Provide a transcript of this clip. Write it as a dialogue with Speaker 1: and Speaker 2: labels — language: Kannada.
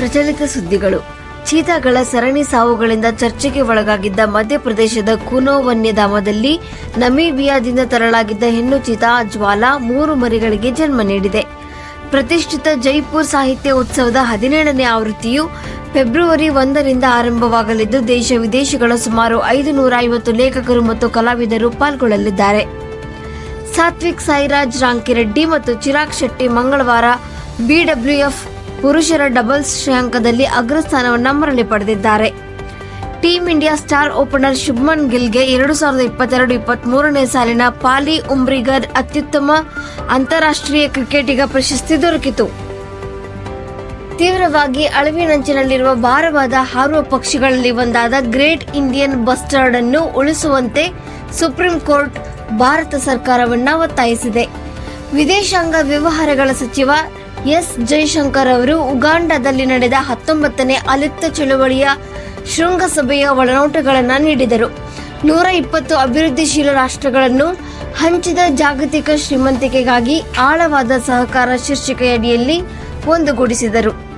Speaker 1: ಪ್ರಚಲಿತ ಸುದ್ದಿಗಳು. ಚೀತಾಗಳ ಸರಣಿ ಸಾವುಗಳಿಂದ ಚರ್ಚೆಗೆ ಒಳಗಾಗಿದ್ದ ಮಧ್ಯಪ್ರದೇಶದ ಕುನೋ ವನ್ಯಧಾಮದಲ್ಲಿ ನಮೀಬಿಯಾದಿಂದ ತರಲಾಗಿದ್ದ ಹೆಣ್ಣು ಚೀತಾ ಜ್ವಾಲಾ ಮೂರು ಮರಿಗಳಿಗೆ ಜನ್ಮ ನೀಡಿದೆ. ಪ್ರತಿಷ್ಠಿತ ಜೈಪುರ್ ಸಾಹಿತ್ಯ ಉತ್ಸವದ ಹದಿನೇಳನೇ ಆವೃತ್ತಿಯು ಫೆಬ್ರವರಿ ಒಂದರಿಂದ ಆರಂಭವಾಗಲಿದ್ದು ದೇಶ ವಿದೇಶಗಳ ಸುಮಾರು ಐದು ನೂರ ಐವತ್ತು ಲೇಖಕರು ಮತ್ತು ಕಲಾವಿದರು ಪಾಲ್ಗೊಳ್ಳಲಿದ್ದಾರೆ. ಸಾತ್ವಿಕ್ ಸಾಯಿರಾಜ್ ರಾಂಕಿರೆಡ್ಡಿ ಮತ್ತು ಚಿರಾಗ್ ಶೆಟ್ಟಿ ಮಂಗಳವಾರ ಬಿಡಬ್ಲ್ಯೂಎಫ್ ಪುರುಷರ ಡಬಲ್ಸ್ ಶ್ರೇಯಾಂಕದಲ್ಲಿ ಅಗ್ರಸ್ಥಾನವನ್ನು ಮರಳಿ ಪಡೆದಿದ್ದಾರೆ. Team India star opener Shubman ಗಿಲ್ಗೆ ಎರಡು ಸಾವಿರದ ಇಪ್ಪತ್ತೆರಡು ಇಪ್ಪತ್ತ್ ಮೂರನೇ ಸಾಲಿನ ಪಾಲಿ ಉಮ್ರಿಗರ್ ಅತ್ಯುತ್ತಮ ಅಂತಾರಾಷ್ಟ್ರೀಯ ಕ್ರಿಕೆಟಿಗ ಪ್ರಶಸ್ತಿ ದೊರಕಿತು. ತೀವ್ರವಾಗಿ ಅಳಿವಿನಂಚಿನಲ್ಲಿರುವ ಭಾರವಾದ ಹಾರುವ ಪಕ್ಷಿಗಳಲ್ಲಿ ಒಂದಾದ ಗ್ರೇಟ್ ಇಂಡಿಯನ್ ಬಸ್ಟರ್ಡ್ ಅನ್ನು ಉಳಿಸುವಂತೆ ಸುಪ್ರೀಂ ಕೋರ್ಟ್ ಭಾರತ ಸರ್ಕಾರವನ್ನ ಒತ್ತಾಯಿಸಿದೆ. ವಿದೇಶಾಂಗ ವ್ಯವಹಾರಗಳ ಸಚಿವ ಎಸ್ ಜೈಶಂಕರ್ ಅವರು ಉಗಾಂಡದಲ್ಲಿ ನಡೆದ ಹತ್ತೊಂಬತ್ತನೇ ಅಲಿಪ್ತ ಚಳುವಳಿಯ ಶೃಂಗಸಭೆಯ ಒಳನೋಟಗಳನ್ನು ನೀಡಿದರು. ನೂರ ಇಪ್ಪತ್ತು ಅಭಿವೃದ್ಧಿಶೀಲ ರಾಷ್ಟ್ರಗಳನ್ನು ಹಂಚಿದ ಜಾಗತಿಕ ಶ್ರೀಮಂತಿಕೆಗಾಗಿ ಆಳವಾದ ಸಹಕಾರ ಶೀರ್ಷಿಕೆಯಡಿಯಲ್ಲಿ ಒಂದುಗೂಡಿಸಿದರು.